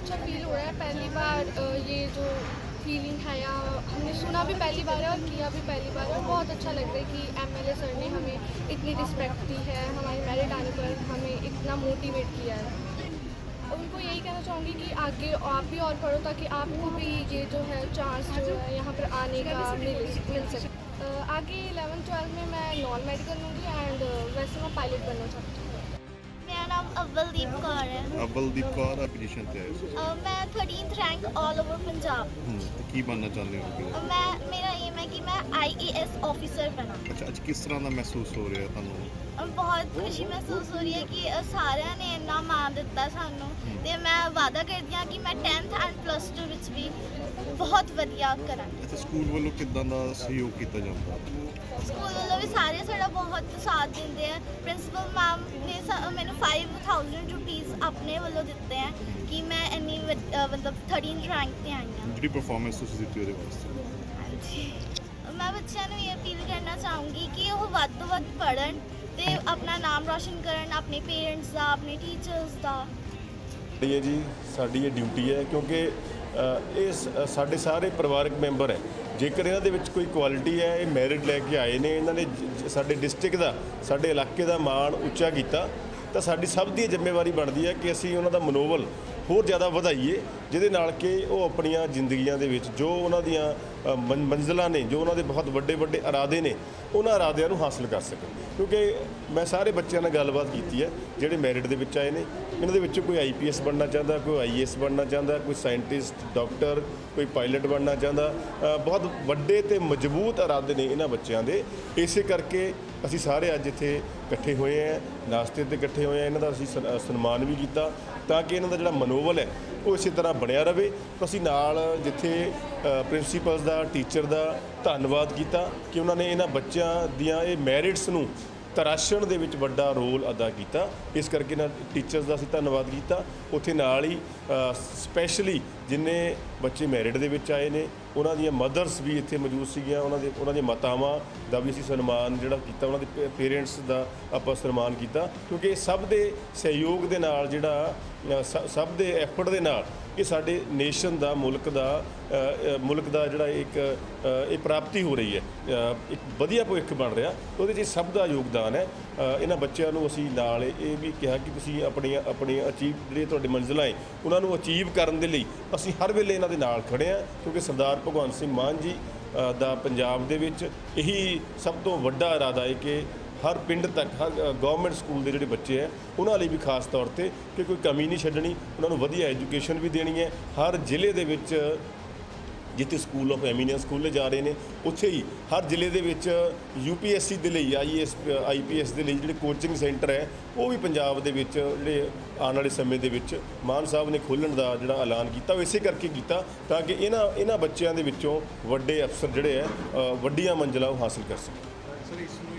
अच्छा फील हो रहा है, पहली बार ये जो फीलिंग है या हमने सुना भी पहली बार है और किया भी पहली बार है बहुत अच्छा लग रहा है कि एमएलए सर ने हमें इतनी रिस्पेक्ट दी है, हमारी मेरिट आने पर हमें इतना मोटिवेट किया है। उनको यही कहना चाहूँगी कि आगे आप भी और पढ़ो ताकि आपको भी ये जो है चांस जो है यहाँ पर आने का मिल मिल सके। आगे इलेवन ट्वेल्थ में मैं नॉन मेडिकल लूँगी एंड वैसे मैं पायलट बनना चाहती हूँ। ਅਵਲਦੀਪ ਕੌਰ ਹੈ। ਅਵਲਦੀਪ ਕੌਰ ਆ ਪੋਜੀਸ਼ਨ ਤੇ ਆਏ ਸੀ। ਅਹ ਮੈਂ 13th ਰੈਂਕ 올 ਓਵਰ ਪੰਜਾਬ। ਹੂੰ ਤੇ ਕੀ ਬਣਨਾ ਚਾਹੁੰਦੇ ਹੋ ਅੱਗੇ? ਅਹ ਮੈਂ ਮੇਰਾ ਏਮ ਹੈ ਕਿ ਮੈਂ ਆਈਏਐਸ ਆਫੀਸਰ ਬਣਾ। ਅੱਛਾ ਅੱਜ ਕਿਸ ਤਰ੍ਹਾਂ ਦਾ ਮਹਿਸੂਸ ਹੋ ਰਿਹਾ ਤੁਹਾਨੂੰ? ਬਹੁਤ ਖੁਸ਼ੀ ਮਹਿਸੂਸ ਹੋ ਰਹੀ ਹੈ ਕਿ ਸਾਰਿਆਂ ਨੇ ਇੰਨਾ ਮਾਣ ਦਿੱਤਾ ਸਾਨੂੰ। ਤੇ ਮੈਂ ਵਾਅਦਾ ਕਰਦੀ ਹਾਂ ਕਿ ਮੈਂ 10th ਐਂਡ ਪਲੱਸ 2 ਵਿੱਚ ਵੀ ਬਹੁਤ ਵਧੀਆ ਕਰਾਂਗੀ। ਅੱਛਾ ਸਕੂਲ ਵੱਲੋਂ ਕਿੱਦਾਂ ਦਾ ਸਹਿਯੋਗ ਕੀਤਾ ਜਾਂਦਾ? ਸਕੂਲ ਵੱਲੋਂ ਵੀ ਸਾਰੇ ਸਾਡਾ ਬਹੁਤ ਸਾਥ ਦਿੰਦੇ ਆ। ਪ੍ਰਿੰਸੀਪਲ ਮੈਮ ਨੇ ਸਾ- ਮੈਨੂੰ 5000 ਰੁਪੀਸ ਆਪਣੇ ਵੱਲੋਂ ਦਿੱਤੇ ਆ ਕਿ ਮੈਂ ਇੰਨੀ ਵਧ- ਮਤਲਬ 13th ਰੈਂਕ ਤੇ ਆਈ ਹਾਂ। ਜਿਹੜੀ ਪਰਫਾਰਮੈਂਸ ਤੁਸੀਂ ਦਿੱਤੀ ਉਹਦੇ ਵਾਸਤੇ। ਹਾਂਜੀ। ਮੈਂ ਬੱਚਿਆਂ ਨੂੰ ਇਹ ਅਪੀਲ ਕਰਨਾ ਚਾਹੂੰਗੀ ਕਿ ਉਹ ਵੱਧ ਤੋਂ ਵੱਧ ਪੜ੍ਹਨ। ਤੇ ਆਪਣਾ ਨਾਮ ਰੋਸ਼ਨ ਕਰਨ ਆਪਣੇ ਪੇਰੈਂਟਸ ਦਾ ਆਪਣੇ ਟੀਚਰਸ ਦਾ। ਸਾਡੀ ਹੈ ਜੀ ਸਾਡੀ ਇਹ ਡਿਊਟੀ ਹੈ ਕਿਉਂਕਿ ਅ, ਇਹ ਸ- ਸਾਡੇ ਸਾਰੇ ਪਰਿਵਾਰਕ ਮੈਂਬਰ ਹੈ। ਜੇਕਰ ਇਹਨਾਂ ਦੇ ਵਿੱਚ ਕੋਈ ਕੁਆਲਿਟੀ ਹੈ ਇਹ ਮੈਰਿਟ ਲੈ ਕੇ ਆਏ ਨੇ ਇਹਨਾਂ ਨੇ ਜ- ਜ- ਸਾਡੇ ਡਿਸਟ੍ਰਿਕਟ ਦਾ ਸਾਡੇ ਇਲਾਕੇ ਦਾ ਮਾਣ ਉੱਚਾ ਕੀਤਾ ਤਾਂ ਸਾਡੀ ਸਭ ਦੀ ਇਹ ਜ਼ਿੰਮੇਵਾਰੀ ਬਣਦੀ ਹੈ ਕਿ ਅਸੀਂ ਉਹਨਾਂ ਦਾ ਮਨੋਬਲ ਹੋਰ ਜ਼ਿਆਦਾ ਵਧਾਈਏ। ਜਿਹਦੇ ਨਾਲ ਕਿ ਉਹ ਆਪਣੀਆਂ ਜ਼ਿੰਦਗੀਆਂ ਦੇ ਵਿੱਚ ਜੋ ਉਹਨਾਂ ਦੀਆਂ ਅ, ਮੰਜ਼ਿਲਾਂ ਨੇ ਜੋ ਉਹਨਾਂ ਦੇ ਬਹੁਤ ਵੱਡੇ ਵੱਡੇ ਇਰਾਦੇ ਨੇ ਉਹਨਾਂ ਇਰਾਦਿਆਂ ਨੂੰ ਹਾਸਲ ਕਰ ਸਕਣ। ਕਿਉਂਕਿ ਮੈਂ ਸਾਰੇ ਬੱਚਿਆਂ ਨਾਲ ਗੱਲਬਾਤ ਕੀਤੀ ਹੈ ਜਿਹੜੇ ਮੈਰਿਟ ਦੇ ਵਿੱਚ ਆਏ ਨੇ। ਇਹਨਾਂ ਦੇ ਵਿੱਚੋਂ ਕੋਈ ਆਈਪੀਐਸ ਬਣਨਾ ਚਾਹੁੰਦਾ ਕੋਈ ਆਈਏਐਸ ਬਣਨਾ ਚਾਹੁੰਦਾ ਕੋਈ ਸਾਇੰਟਿਸਟ ਡਾਕਟਰ ਕੋਈ ਪਾਇਲਟ ਬਣਨਾ ਚਾਹੁੰਦਾ। ਬਹੁਤ ਵੱਡੇ ਤੇ ਮਜ਼ਬੂਤ ਇਰਾਦੇ ਨੇ ਇਹਨਾਂ ਬੱਚਿਆਂ ਦੇ। ਇਸੇ ਕਰਕੇ ਅਸੀਂ ਸਾਰੇ ਅੱਜ ਇੱਥੇ ਇਕੱਠੇ ਹੋਏ ਹਾਂ ਨਾਸਤੇ ਤੇ ਇਕੱਠੇ ਹੋਏ ਹਾਂ ਇਹਨਾਂ ਦਾ ਅਸੀਂ ਸਨ- ਸਨਮਾਨ ਵੀ ਕੀਤਾ ਤਾਂ ਕਿ ਇਹਨਾਂ ਦਾ ਜਿਹੜਾ ਮਨੋਬਲ ਹੈ ਉਹ ਇਸੇ ਤਰ੍ਹਾਂ ਬਣਿਆ ਰਵੇ। ਅਸੀਂ ਨਾਲ ਜਿੱਥੇ ਪ੍ਰਿੰਸੀਪਲਸ ਦਾ ਟੀਚਰ ਦਾ ਧੰਨਵਾਦ ਕੀਤਾ ਕਿ ਉਹਨਾਂ ਨੇ ਇਹਨਾਂ ਬੱਚਿਆਂ ਦੀਆਂ ਇਹ ਮੈਰਿਟਸ ਨੂੰ ਤਰਾਸ਼ਣ ਦੇ ਵਿੱਚ ਵੱਡਾ ਰੋਲ ਅਦਾ ਕੀਤਾ। ਇਸ ਕਰਕੇ ਨਾ ਟੀਚਰਸ ਦਾ ਅਸੀਂ ਧੰਨਵਾਦ ਕੀਤਾ। ਉੱਥੇ ਨਾਲ ਹੀ ਸਪੈਸ਼ਲੀ ਜਿੰਨੇ ਬੱਚੇ ਮੈਰਿਟ ਦੇ ਵਿੱਚ ਆਏ ਨੇ ਉਹਨਾਂ ਦੀਆਂ ਮਦਰਸ ਵੀ ਇੱਥੇ ਮੌਜੂਦ ਸੀਗੀਆਂ, ਉਹਨਾਂ ਦੇ ਉਹਨਾਂ ਦੀਆਂ ਮਾਤਾਵਾਂ ਦਾ ਵੀ ਅਸੀਂ ਸਨਮਾਨ ਜਿਹੜਾ ਕੀਤਾ, ਉਹਨਾਂ ਦੇ ਪੇਰੈਂਟਸ ਦਾ ਆਪਾਂ ਸਨਮਾਨ ਕੀਤਾ। ਕਿਉਂਕਿ ਇਹ ਸਭ ਦੇ ਸਹਿਯੋਗ ਦੇ ਨਾਲ ਜਿਹੜਾ ਸ- ਸਭ ਦੇ ਐਫਰਟ ਦੇ ਨਾਲ ਇਹ ਸਾਡੇ ਨੇਸ਼ਨ ਦਾ, ਮੁਲਕ ਦਾ ਮੁਲਕ ਦਾ ਜਿਹੜਾ ਇੱਕ ਇਹ ਪ੍ਰਾਪਤੀ ਹੋ ਰਹੀ ਹੈ। ਇੱਕ ਵਧੀਆ ਭਵਿੱਖ ਬਣ ਰਿਹਾ। ਉਹਦੇ 'ਚ ਸਭ ਦਾ ਯੋਗਦਾਨ ਹੈ। ਇਹਨਾਂ ਬੱਚਿਆਂ ਨੂੰ ਅਸੀਂ ਨਾਲ ਇਹ ਵੀ ਕਿਹਾ ਕਿ ਤੁਸੀਂ ਆਪਣੀਆਂ ਆਪਣੀਆਂ ਅਚੀਵ ਜਿਹੜੇ ਤੁਹਾਡੇ ਮੰਜ਼ਿਲਾਂ ਹੈ ਉਹਨਾਂ ਨੂੰ ਅਚੀਵ ਕਰਨ ਦੇ ਲਈ ਅਸੀਂ ਹਰ ਵੇਲੇ ਇਹਨਾਂ ਦੇ ਨਾਲ ਖੜੇ ਹਾਂ, ਕਿਉਂਕਿ ਸਰਦਾਰ ਭਗਵੰਤ ਸਿੰਘ ਮਾਨ ਜੀ ਦਾ ਪੰਜਾਬ ਦੇ ਵਿੱਚ ਇਹੀ ਸਭ ਤੋਂ ਵੱਡਾ ਇਰਾਦਾ ਹੈ ਕਿ ਹਰ ਪਿੰਡ ਤੱਕ, ਹਰ ਗਵਰਨਮੈਂਟ ਸਕੂਲ ਦੇ ਜਿਹੜੇ ਬੱਚੇ ਹੈ, ਉਹਨਾਂ ਲਈ ਵੀ ਖਾਸ ਤੌਰ ਤੇ ਕਿ ਕੋਈ ਕਮੀ ਨਹੀਂ ਛੱਡਣੀ, ਉਹਨਾਂ ਨੂੰ ਵਧੀਆ ਐਜੂਕੇਸ਼ਨ ਵੀ ਦੇਣੀ ਹੈ। ਹਰ ਜ਼ਿਲ੍ਹੇ ਦੇ ਵਿੱਚ ਜਿੱਥੇ ਸਕੂਲ ਆਫ ਐਮੀਨੈਂਸ ਖੋਲ੍ਹੇ ਜਾ ਰਹੇ ਨੇ, ਉੱਥੇ ਹੀ ਹਰ ਜ਼ਿਲ੍ਹੇ ਦੇ ਵਿੱਚ ਯੂਪੀਐਸਸੀ ਦੇ ਲਈ ਆਈਐਸ ਆਈਪੀਐਸ ਦੇ ਲਈ ਜਿਹੜੇ ਕੋਚਿੰਗ ਸੈਂਟਰ ਹੈ, ਉਹ ਵੀ ਪੰਜਾਬ ਦੇ ਵਿੱਚ ਜਿਹੜੇ ਆਉਣ ਵਾਲੇ ਸਮੇਂ ਦੇ ਵਿੱਚ ਮਾਨ ਸਾਹਿਬ ਨੇ ਖੋਲ੍ਹਣ ਦਾ ਜਿਹੜਾ ਐਲਾਨ ਕੀਤਾ, ਉਹ ਇਸੇ ਕਰਕੇ ਕੀਤਾ ਤਾਂ ਕਿ ਇਹਨਾਂ ਇਹਨਾਂ ਬੱਚਿਆਂ ਦੇ ਵਿੱਚੋਂ ਵੱਡੇ ਅਫਸਰ ਜਿਹੜੇ ਹੈ ਵੱਡੀਆਂ ਮੰਜ਼ਿਲਾਂ ਉਹ ਹਾਸਲ ਕਰ ਸਕਣ। ਸਰ, ਇਸ ਨੂੰ